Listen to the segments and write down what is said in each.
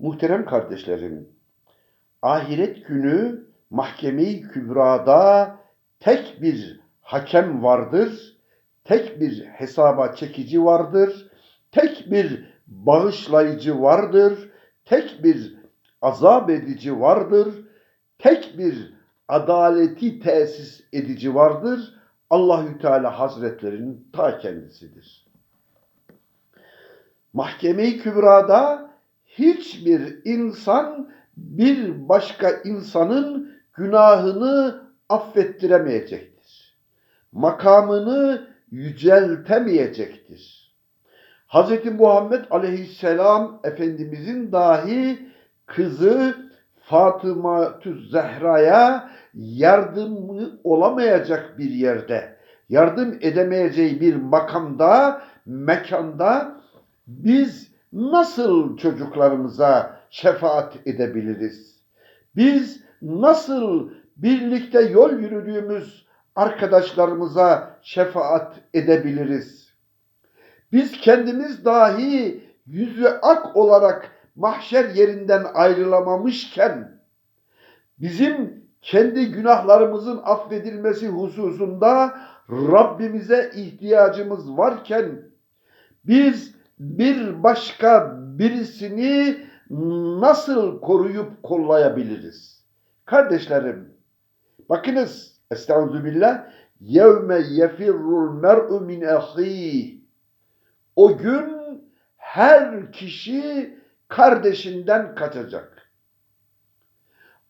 Muhterem kardeşlerim, ahiret günü mahkeme-i kübrada tek bir hakem vardır, tek bir hesaba çekici vardır, tek bir bağışlayıcı vardır, tek bir azap edici vardır, tek bir adaleti tesis edici vardır. Allahü Teala Hazretlerinin ta kendisidir. Mahkeme-i Kübra'da hiçbir insan bir başka insanın günahını affettiremeyecektir. Makamını yüceltemeyecektir. Hz. Muhammed Aleyhisselam Efendimizin dahi kızı Fatıma Zehra'ya yardımı olamayacak bir yerde, yardım edemeyeceği bir makamda, mekanda biz nasıl çocuklarımıza şefaat edebiliriz? Biz nasıl birlikte yol yürüdüğümüz arkadaşlarımıza şefaat edebiliriz? Biz kendimiz dahi yüzü ak olarak mahşer yerinden ayrılamamışken bizim kendi günahlarımızın affedilmesi hususunda Rabbimize ihtiyacımız varken biz bir başka birisini nasıl koruyup kollayabiliriz? Kardeşlerim, bakınız, estağfirullah, yevme yefirrul mer'u min. O gün her kişi kardeşinden kaçacak.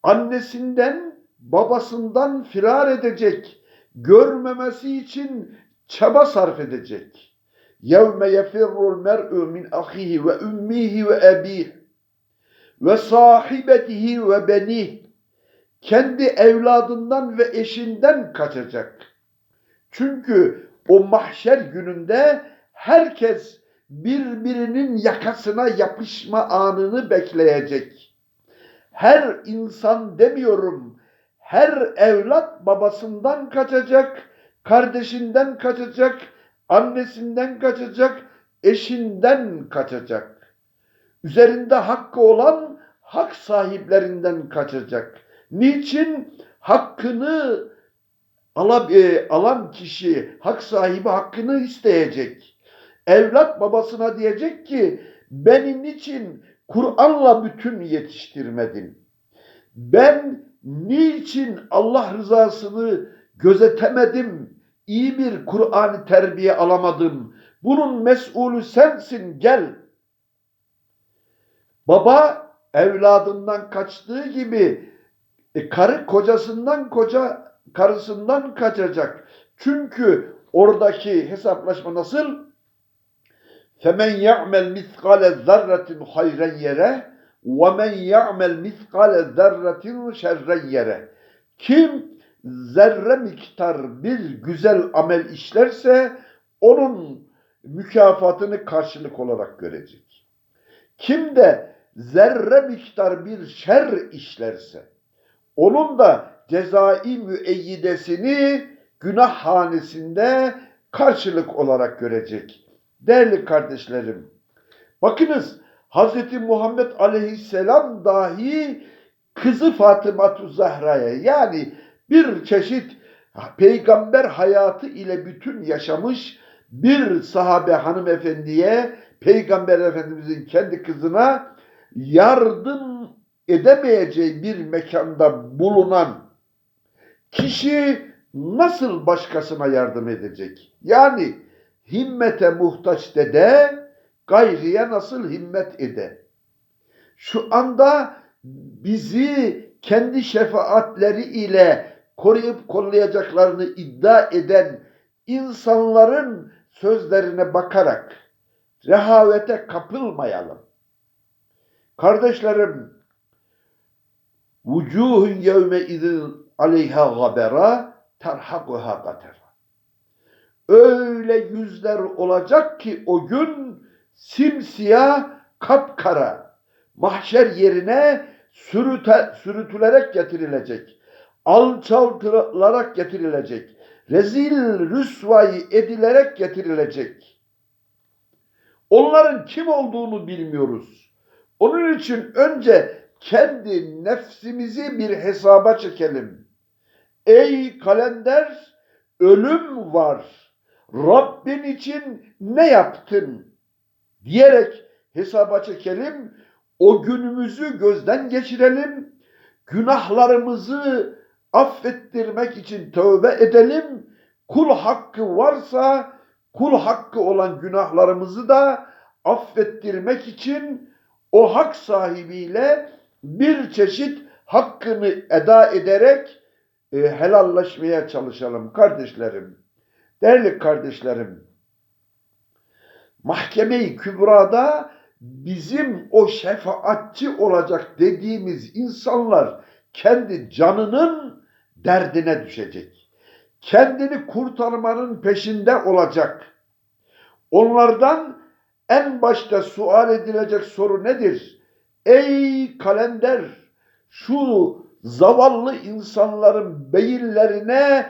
Annesinden, babasından firar edecek. Görmemesi için çaba sarf edecek. يَوْمَ يَفِرُّ الْمَرْءُ مِنْ أَخِيهِ وَأُمِّهِ وَأَبِيهِ وَصَاحِبَتِهِ وَبَنِيهِ Kendi evladından ve eşinden kaçacak. Çünkü o mahşer gününde herkes birbirinin yakasına yapışma anını bekleyecek. Her insan demiyorum, her evlat babasından kaçacak, kardeşinden kaçacak, annesinden kaçacak, eşinden kaçacak. Üzerinde hakkı olan hak sahiplerinden kaçacak. Niçin? Hakkını alan kişi, hak sahibi hakkını isteyecek. Evlat babasına diyecek ki beni niçin Kur'an'la bütün yetiştirmedin? Ben niçin Allah rızasını gözetemedim? iyi bir Kur'an terbiye alamadım. Bunun mesulü sensin gel. Baba evladından kaçtığı gibi e, karı kocasından koca karısından kaçacak. Çünkü oradaki hesaplaşma nasıl? Femen ya'mel miskale zerratin hayren yere ve men ya'mel miskale zerratin şerren yere. Kim zerre miktar bir güzel amel işlerse onun mükafatını karşılık olarak görecek. Kim de zerre miktar bir şer işlerse onun da cezai müeyyidesini günah hanesinde karşılık olarak görecek. Değerli kardeşlerim, bakınız Hz. Muhammed Aleyhisselam dahi kızı Fatıma Zahra'ya yani bir çeşit peygamber hayatı ile bütün yaşamış bir sahabe hanımefendiye peygamber efendimizin kendi kızına yardım edemeyeceği bir mekanda bulunan kişi nasıl başkasına yardım edecek? Yani himmete muhtaç dede gayriye nasıl himmet ede? Şu anda bizi kendi şefaatleri ile koruyup kollayacaklarını iddia eden insanların sözlerine bakarak rehavete kapılmayalım. Kardeşlerim, vucuhun yevme izin aleyha gabera terhakuha gatera. Öyle yüzler olacak ki o gün simsiyah kapkara mahşer yerine sürüte, sürütülerek getirilecek. Alçaltılarak getirilecek. Rezil rüsvayı edilerek getirilecek. Onların kim olduğunu bilmiyoruz. Onun için önce kendi nefsimizi bir hesaba çekelim. Ey kalender, ölüm var. Rabbin için ne yaptın? Diyerek hesaba çekelim. O günümüzü gözden geçirelim. Günahlarımızı affettirmek için tövbe edelim. Kul hakkı varsa kul hakkı olan günahlarımızı da affettirmek için o hak sahibiyle bir çeşit hakkını eda ederek e, helallaşmaya çalışalım kardeşlerim. Değerli kardeşlerim, mahkeme-i kübrada bizim o şefaatçi olacak dediğimiz insanlar kendi canının derdine düşecek. Kendini kurtarmanın peşinde olacak. Onlardan en başta sual edilecek soru nedir? Ey kalender şu zavallı insanların beyinlerine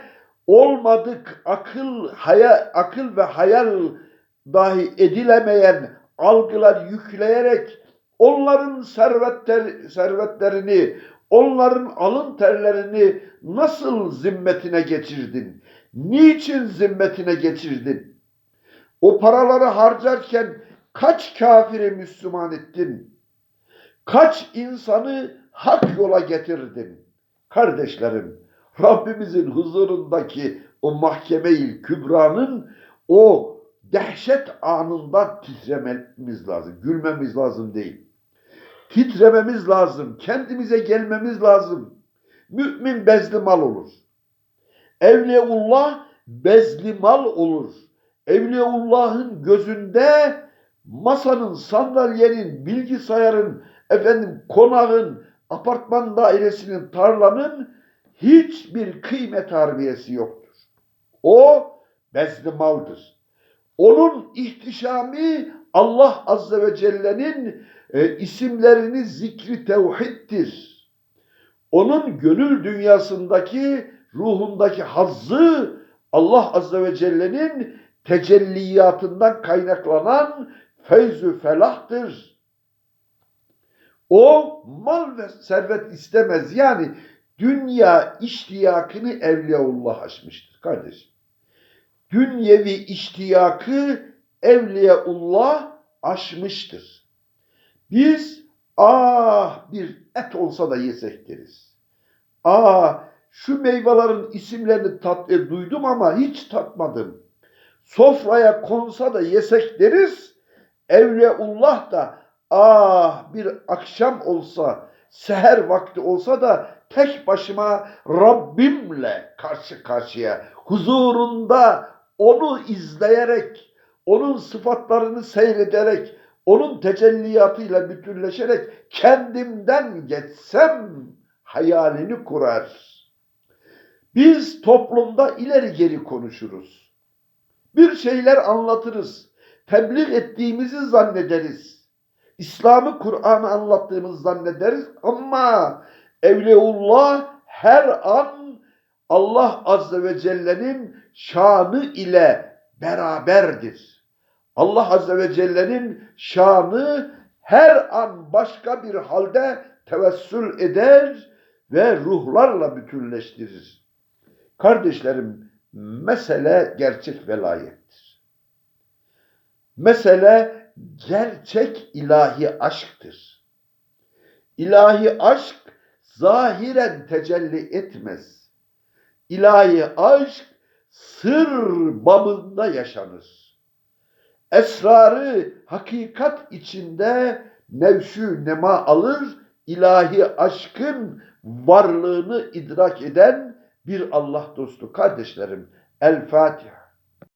olmadık akıl, hayal, akıl ve hayal dahi edilemeyen algılar yükleyerek onların servetler, servetlerini, onların alın terlerini nasıl zimmetine geçirdin? Niçin zimmetine geçirdin? O paraları harcarken kaç kafiri Müslüman ettin? Kaç insanı hak yola getirdin? Kardeşlerim, Rabbimizin huzurundaki o mahkeme-i kübranın o dehşet anında titrememiz lazım. Gülmemiz lazım değil. Titrememiz lazım. Kendimize gelmemiz lazım. Mümin bezli mal olur. Evliyaullah bezli mal olur. Evliyaullah'ın gözünde masanın, sandalyenin, bilgisayarın, efendim konağın, apartman dairesinin, tarlanın hiçbir kıymet harbiyesi yoktur. O bezli maldır. Onun ihtişami Allah Azze ve Celle'nin e, isimlerini zikri tevhiddir. Onun gönül dünyasındaki, ruhundaki hazzı Allah Azze ve Celle'nin tecelliyatından kaynaklanan feyzü felahtır. O mal ve servet istemez. Yani dünya iştiyakını Evliyaullah açmıştır kardeşim. Dünyevi iştiyakı Evliyaullah aşmıştır. Biz ah bir et olsa da yesek deriz. Ah şu meyvelerin isimlerini tat, e, duydum ama hiç tatmadım. Sofraya konsa da yesek deriz. Evliyaullah da ah bir akşam olsa, seher vakti olsa da tek başıma Rabbimle karşı karşıya huzurunda onu izleyerek, onun sıfatlarını seyrederek, onun tecelliyatıyla bütünleşerek kendimden geçsem hayalini kurar. Biz toplumda ileri geri konuşuruz. Bir şeyler anlatırız. Tebliğ ettiğimizi zannederiz. İslam'ı, Kur'an'ı anlattığımızı zannederiz ama Evliyaullah her an Allah Azze ve Celle'nin şanı ile beraberdir. Allah Azze ve Celle'nin şanı her an başka bir halde tevessül eder ve ruhlarla bütünleştirir. Kardeşlerim, mesele gerçek velayettir. Mesele gerçek ilahi aşktır. İlahi aşk zahiren tecelli etmez. İlahi aşk sır babında yaşanır. Esrarı hakikat içinde nevşü nema alır, ilahi aşkın varlığını idrak eden bir Allah dostu kardeşlerim. El Fatiha.